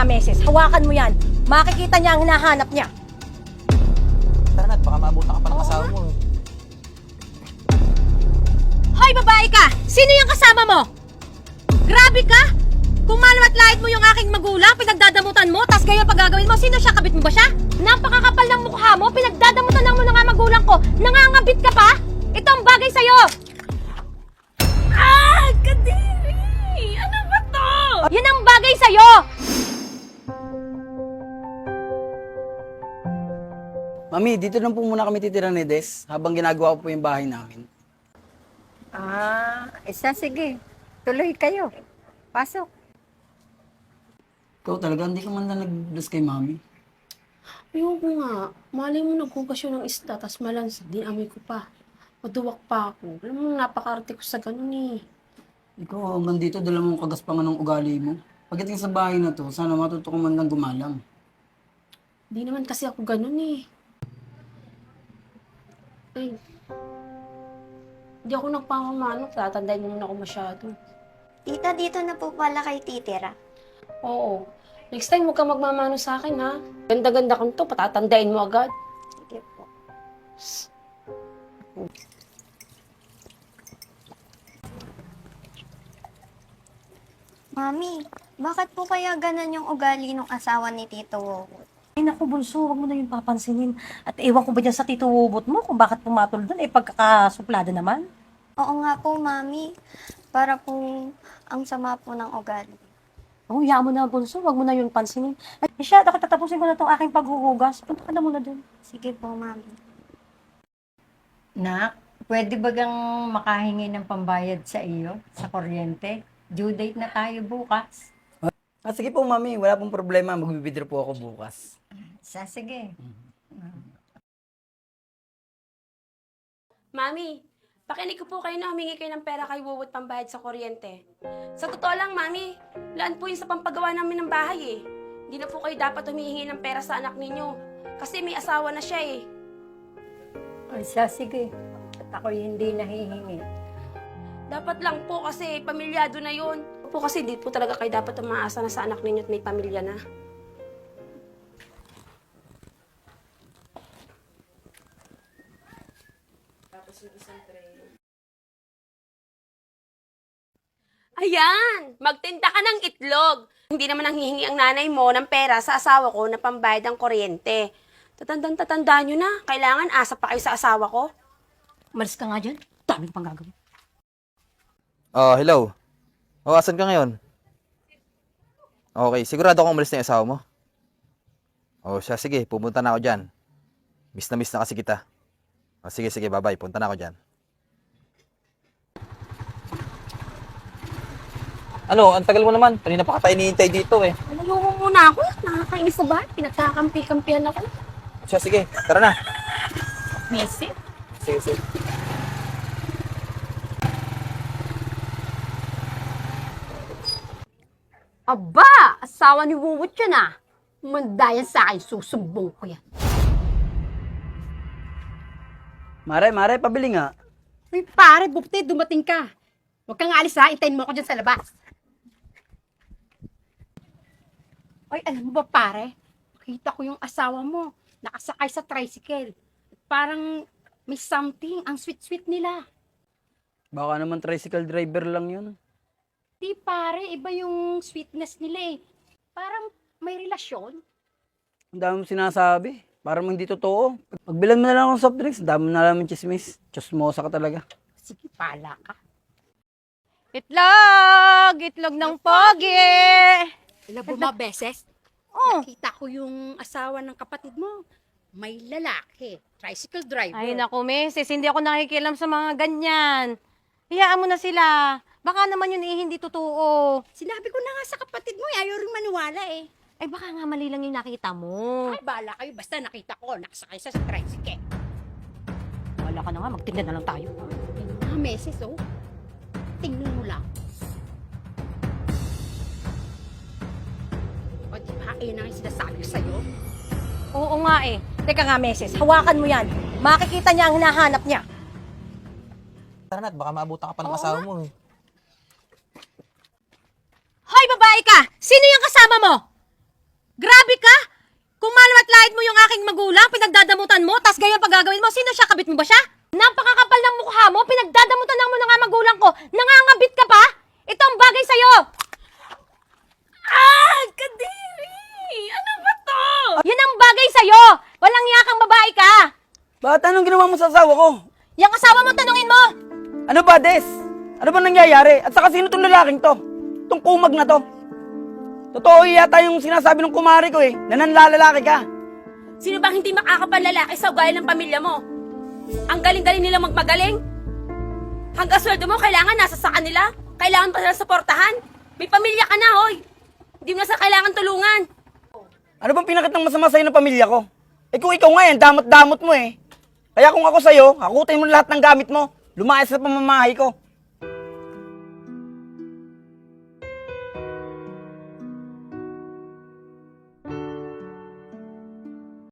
nga, Meses. Hawakan mo yan. Makikita niya ang hinahanap niya. Tara na, baka maabutan ka pa ng asawa mo. Hoy, babae ka! Sino yung kasama mo? Grabe ka! Kung malawat lahit mo yung aking magulang, pinagdadamutan mo, tas ganyan pagagawin mo, sino siya? Kabit mo ba siya? Napakakapal ng mukha mo, pinagdadamutan lang mo ng nga magulang ko, nangangabit ka pa? Ito ang bagay sa'yo! Ah! Kadiri! Ano ba to? Yan ang bagay sa'yo! Mami, dito lang po muna kami titira ni Des habang ginagawa ko po yung bahay namin. Ah, isa sige. Tuloy kayo. Pasok. Ikaw talaga, hindi ka man na nag-bless kay Mami. Ayoko nga. Malay mo naghugas yun ng isda, tas malansa. Dinamoy ko pa. Maduwak pa ako. Alam mo, napakarte ko sa ganun eh. Ikaw, hanggang dito, dala mong kagaspangan ng ugali mo. Pagdating sa bahay na to, sana matuto ka man lang gumalang. Di naman kasi ako ganun eh. Ay. Hindi ako nagpapamano. Tatandaan mo muna ako masyado. Tita, dito na po pala kay titira. Oo. Next time, huwag kang magmamano sa akin, ha? Ganda-ganda kang to, patatandain mo agad. Sige po. Mami, bakit po kaya ganan yung ugali ng asawa ni Tito Wowo? Ay naku, bunso, wag mo na yung papansinin. At ewan ko ba dyan sa tito Wubot mo kung bakit pumatol doon, eh pagkakasuplada naman. Oo nga po, Mami. Para po ang sama po ng ugali. Oh, hayaan mo na, bunso, wag mo na yung pansinin. Ay, siya, ako tatapusin ko na itong aking paghuhugas. Punta ka na muna doon. Sige po, Mami. Nak, pwede ba gang makahingi ng pambayad sa iyo sa kuryente? Due date na tayo bukas. Ah, sige po, Mami, wala pong problema. Magbibidro po ako bukas. Sa sige. Mami, pakinig ko po kayo na humingi kayo ng pera kay Wuwot pambayad sa kuryente. Sa totoo lang, Mami, laan po yun sa pampagawa namin ng bahay eh. Hindi na po kayo dapat humihingi ng pera sa anak ninyo. Kasi may asawa na siya eh. Ay, sa sige. At ako hindi nahihingi. Dapat lang po kasi pamilyado na yun. Po kasi di po talaga kayo dapat umaasa na sa anak ninyo at may pamilya na. Ayan! Magtinda ka ng itlog. Hindi naman ang hihingi ang nanay mo ng pera sa asawa ko na pambayad ng kuryente. Tatandang tatanda nyo na. Kailangan asa pa kayo sa asawa ko. Umalis ka nga dyan. Dami pang gagawin. Oh, hello. Oh, asan ka ngayon? Okay, sigurado kang umalis na yung asawa mo? Oh, siya, sige, pupunta na ako dyan. Miss na miss na kasi kita. Oh, sige, sige, bye-bye. Punta na ako dyan. Ano, ang tagal mo naman. Kanina pa ka tayo hinihintay dito eh. Nalungo muna ako. Nakakainis sa bahay. Pinagkakampi-kampihan ako. Siya, sige, tara na. Messi? Sige, sige. Aba! Asawa ni Wuwot yan ah. Mandayan sa akin, susumbong ko yan. Mare, Mare, pabili nga. Uy, pare, bukti, dumating ka. Huwag kang alis ha, intayin mo ako dyan sa labas. Ay, alam mo ba pare? Nakita ko yung asawa mo, nakasakay sa tricycle. Parang may something, ang sweet-sweet nila. Baka naman tricycle driver lang yun. Di pare, iba yung sweetness nila eh. Parang may relasyon. Ang dami mo sinasabi. Parang hindi totoo. Pagbilan mo na lang ng soft drinks, dami na lang ng chismis. Chismosa ka talaga. Sige, pala ka. Itlog! Itlog ng pogi! Ilang buma beses, Oh. nakita ko yung asawa ng kapatid mo. May lalaki, tricycle driver. Ay, naku, misis, hindi ako nakikialam sa mga ganyan. Hayaan mo na sila. Baka naman yun eh, hindi totoo. Sinabi ko na nga sa kapatid mo, eh, ayaw rin maniwala eh. Ay, baka nga mali lang yung nakita mo. Ay, bahala kayo, basta nakita ko, nakasakay sa tricycle. Wala ka na nga, magtinda na lang tayo. Yung mga meses, oh. Tingnan mo lang. O, di ba, ayun na nga yung sinasabi ko sa'yo. Oo nga eh. Teka nga, meses, hawakan mo yan. Makikita niya ang hinahanap niya. Tara na, baka maabutan ka pa ng asawa mo. eh. Hoy, babae ka! Sino yung kasama mo? Grabe ka! Kung malawat lahit mo yung aking magulang, pinagdadamutan mo, tas ganyan pag gagawin mo, sino siya? Kabit mo ba siya? Napakakapal ng mukha mo, pinagdadamutan lang mo na nga magulang ko, nangangabit ka pa? Ito ang bagay sa'yo! Ah! Kadiri! Ano ba to? Yan ang bagay sa'yo! Walang yakang babae ka! Bakit anong ginawa mo sa asawa ko? Yung asawa mo, tanungin mo! Ano ba, Des? Ano ba nangyayari? At saka sino tong lalaking to? Tong kumag na to? Totoo yata yung sinasabi ng kumari ko eh, na nanlalalaki ka. Sino bang hindi makakapanlalaki sa ugali ng pamilya mo? Ang galing-galing nila magmagaling? Hanggang sweldo mo, kailangan nasa sa kanila? Kailangan pa sila suportahan? May pamilya ka na, hoy! Hindi mo na sa kailangan tulungan. Ano bang pinakit ng masama sa'yo ng pamilya ko? Eh kung ikaw nga yan, damot-damot mo eh. Kaya kung ako sa'yo, hakutin mo lahat ng gamit mo. Lumayas sa pamamahay ko.